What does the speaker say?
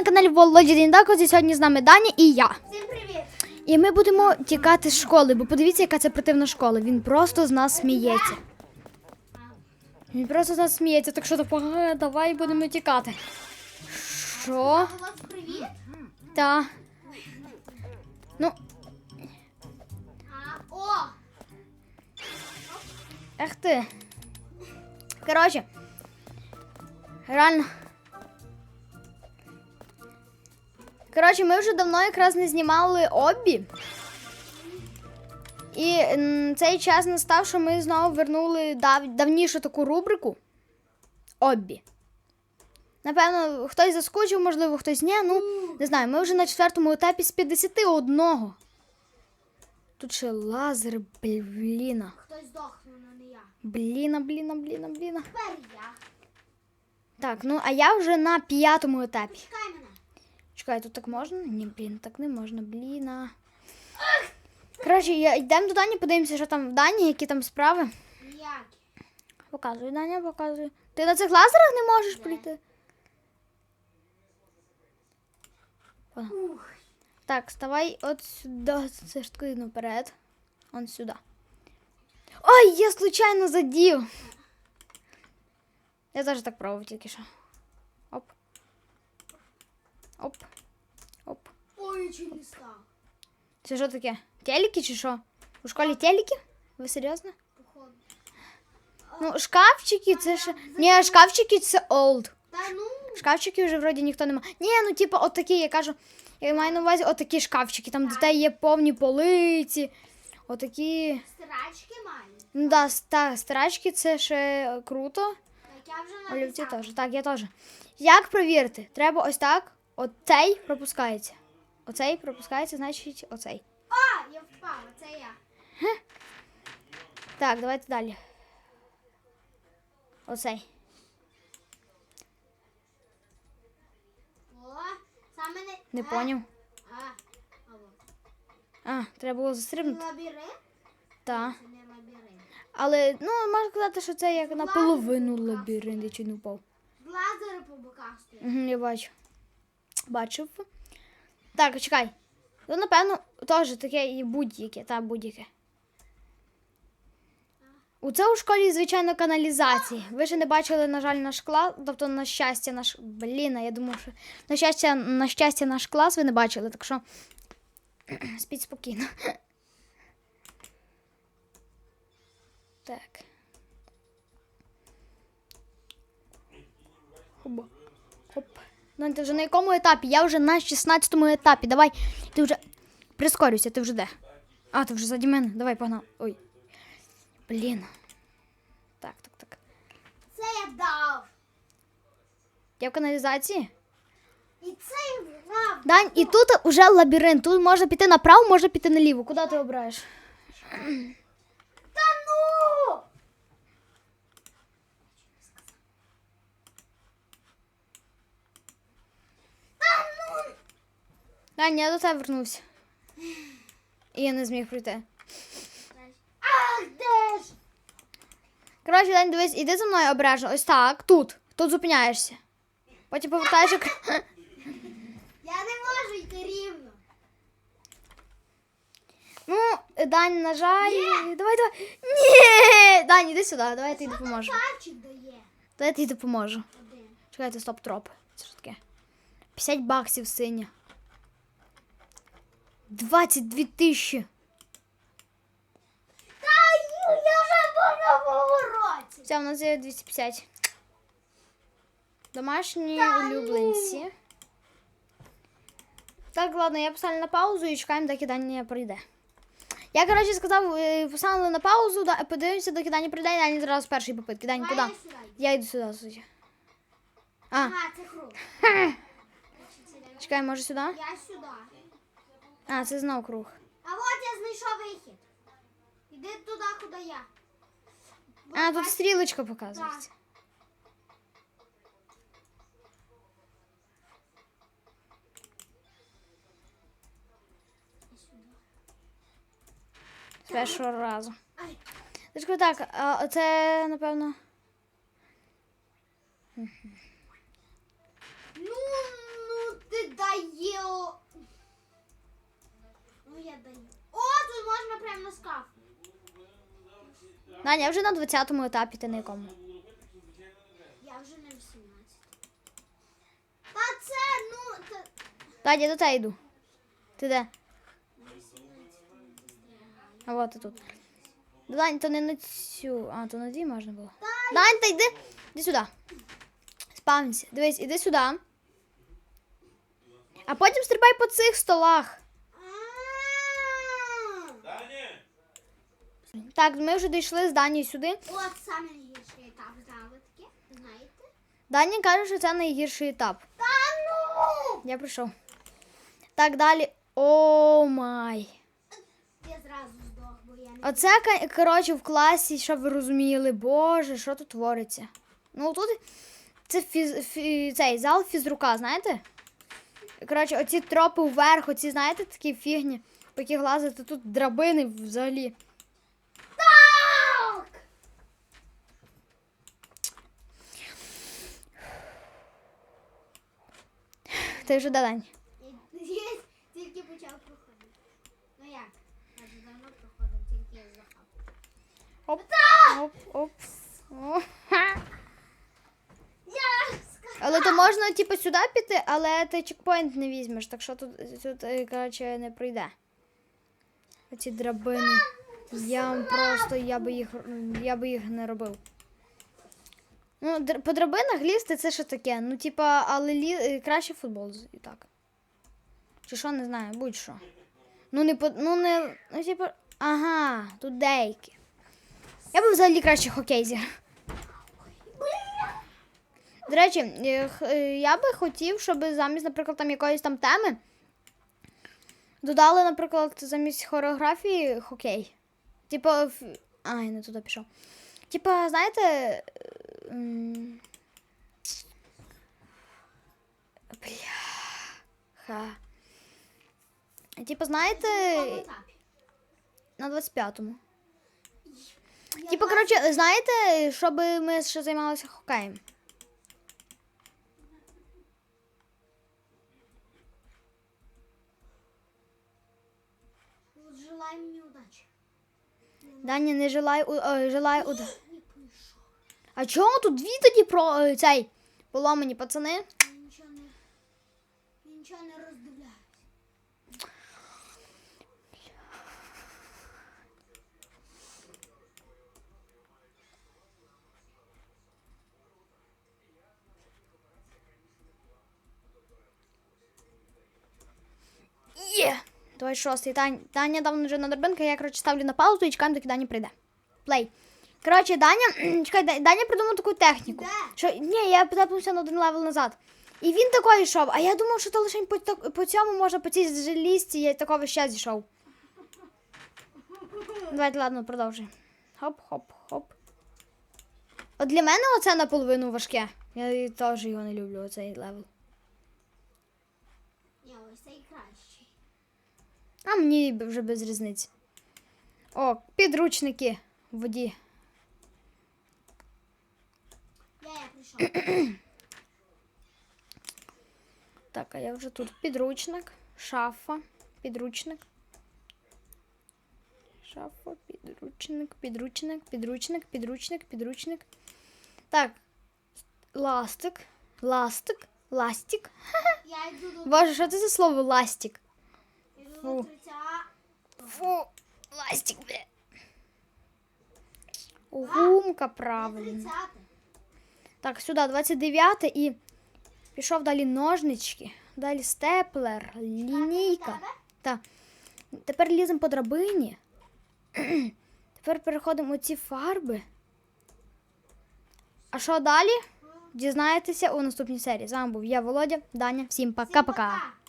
на каналі Володі Діндако. І сьогодні з нами Даня і я. Всім привіт! І ми будемо тікати з школи, бо подивіться, яка це противна школа. Він просто з нас сміється. Він просто з нас сміється, так що допомагає, давай будемо тікати. Що? Привіт! Та. Ну, А, о! ех ти. Коротше. Реально. Коротше, ми вже давно якраз не знімали обі. І м, цей час настав, що ми знову вернули дав, давнішу таку рубрику обі. Напевно, хтось заскучив, можливо, хтось ні. Ну, не знаю, ми вже на четвертому етапі з 51. Тут ще лазер, бліна. Хтось здохнув, але не я. Бліна, бліна, бліна, бліна. Тепер я. Так, ну а я вже на п'ятому етапі. Чекай мене. Чекай, тут так можна? Ні, блін, так не можна, бліна. Коротше, я- йдемо до Дані, подивимося, що там в Дані, які там справи. Ніякі. Показуй, Даня, показуй. Ти на цих лазерах не можеш прийти? О. Так, ставай от сюди. Це ж таки наперед. Он сюди. Ой, я случайно задів. Я теж так пробував тільки що. Оп. Оп. Ой, чуть не став. Це що таке? Телеки чи що? У школі телеки? Ви серйозно? Походу. Ну, шкафчики це ще. Ні, шкафчики це олд. Та ну, Шкафчики вже вроді ніхто не має. Ні, ну типу, отакі, я кажу, я маю на увазі отакі шкафчики, там де є повні полиці. Отакі. стирачки мають. Ну да, ста, старачки це ще круто. Так я вже Олівці написала. теж. Так, я теж. Як провірити? Треба ось так. Оцей пропускається. Оцей пропускається, значить оцей. А, я впала, це я. Так, давайте далі. Оцей. О, саме не... Не поняв. А. А, треба було застрибнути. лабіринт? Так. Це не лабіринт. Але ну можна сказати, що це як наполовину лабіринт, я чуть не впав. Лазери по боках стоять. Угу, я бачу. Бачив. Так, чекай. Ну, напевно, теж таке і будь-яке, та будь-яке. У це у школі, звичайно, каналізації. Ви ще не бачили, на жаль, наш клас, тобто, на щастя, наш. Блін, я думаю, що на щастя, на щастя, наш клас ви не бачили, так що спіть спокійно. Так. Хоба. Хоп. Ну, ти вже на якому етапі? Я вже на 16-му етапі. Давай. Ти вже. Прискорюйся, ти вже де? А, ти вже заді мене. Давай, погнав. Ой. Блін. Так, так, так. Це я дав. Я в каналізації? І це я вграв. Дань, і тут уже лабіринт. Тут можна піти направо, можна піти наліво. Куди ти обираєш? Та ну! Дань, я до тебе вернувся. І я не зміг пройти. Ах, де ж? Коротше, Дань, дивись, іди за мною обережно. Ось так, тут. Тут зупиняєшся. Потім повертаєш. ек- Я не можу йти рівно. Ну, Дань, на жаль. Давай, давай. Ні! Дань, іди сюди, давай я тобі допоможу. Пальчик дає. Давай я тобі допоможу. Чекайте, стоп, троп. Це що таке? 50 баксів синя. 22 тисячі. Та я вже був на повороті. Все, у нас є 250. Домашні улюбленці. Так, ладно, я поставлю на паузу і чекаємо, доки Даня прийде. Я, коротше, сказав, е, поставили на паузу, да, подивимося, доки Даня прийде, і Даня зразу з першої попитки. Даня, куди? Я йду сюди, судя. А, Ага, це круг. чекай, може сюди? Я сюди. А, це знов круг. А от я знайшов вихід. Іди туди, куди я. А, тут стрілочка показується. З першого разу. Ай. Точка так, а це, напевно. О, тут можна прямо на скаф. Наня я вже на 20-му етапі ти на якому. Я вже на 18. Та це, ну. Та... Даня, до тебе йду. Ти де? А вот ти тут. Дань, то не на цю. А, то на дві можна було. Дань, та йди. Іди сюди. Спавнися. Дивись, іди сюди. А потім стрибай по цих столах. Так, ми вже дійшли з Дані сюди. От саме найгірший етап заводки, знаєте? Даня каже, що це найгірший етап. Та ну! Я прийшов. Так, далі. О май. Я зразу здох, бо я не... Оце, коротше, в класі, щоб ви розуміли, боже, що тут твориться. Ну тут це фіз, фі, цей зал фізрука, знаєте? Коротше, оці тропи вверх, оці, знаєте, такі фігні, по яких лазити, тут драбини взагалі. Так! Ти вже де, тільки почав проходити. Ну як? Я вже давно проходив, тільки я захав. Оп, оп, оп. О, ха. Я сказав! Але то можна, типу, сюди піти, але ти чекпоінт не візьмеш, так що тут, тут е, коротше, не пройде. Оці драбини. Я вам просто, я би їх, я би їх не робив. Ну, по драбинах лізти це що таке? Ну, типа, але лі... е, краще футбол і так. Чи що, не знаю, будь-що. Ну, не по... ну, не. Ну, типа. Ага, тут деякі. Я би взагалі краще хокей зіграв. До речі, е, е, я би хотів, щоб замість, наприклад, там якоїсь там теми додали, наприклад, замість хореографії хокей. Типа. Ай, не туди пішов. Типа, знаєте. Бляха. Типа, знаєте, етапі? на 25-му. Я Типа, коротше, знаєте, щоб ми ще займалися хокеєм. Желаю мені удачі. Даня, не желай, у- е, желай уда. Не прийшов. А чому тут дві тоді про е, цей поломані пацани? Я нічого не... Я нічого не роздивляюсь. Є! Давай шостий. Таня давно вже на драбинка, я коротше ставлю на паузу і чекаємо, доки Даня прийде. Плей. Коротше, Даня, чекай, Даня придумав таку техніку. Де? Що, ні, я потепнувся на один левел назад. І він такий йшов, а я думав, що то лише по, по цьому можна по цій желізці, я такого ще зійшов. Давайте, ладно, продовжуй. Хоп, хоп, хоп. От для мене оце наполовину важке. Я теж його не люблю, оцей левел. Ні, ось цей кращий. А мені вже без різниці. О, підручники в воді. Так, а я вже тут підручник, шафа, підручник. Шафа, підручник, підручник, підручник, підручник, підручник. Так. Ластик, ластик, ластик. Я йду до... Боже, що це за слово ластик? Йду Фу. до тридця... Фу, ластик, бля. Гумка, правильно. Так, сюди 29 і пішов далі ножнички, далі степлер, лінійка. Так. Тепер ліземо по драбині. Тепер переходимо у ці фарби. А що далі? Дізнаєтеся у наступній серії. З вами був я, Володя, Даня. Всім пока-пока. пока.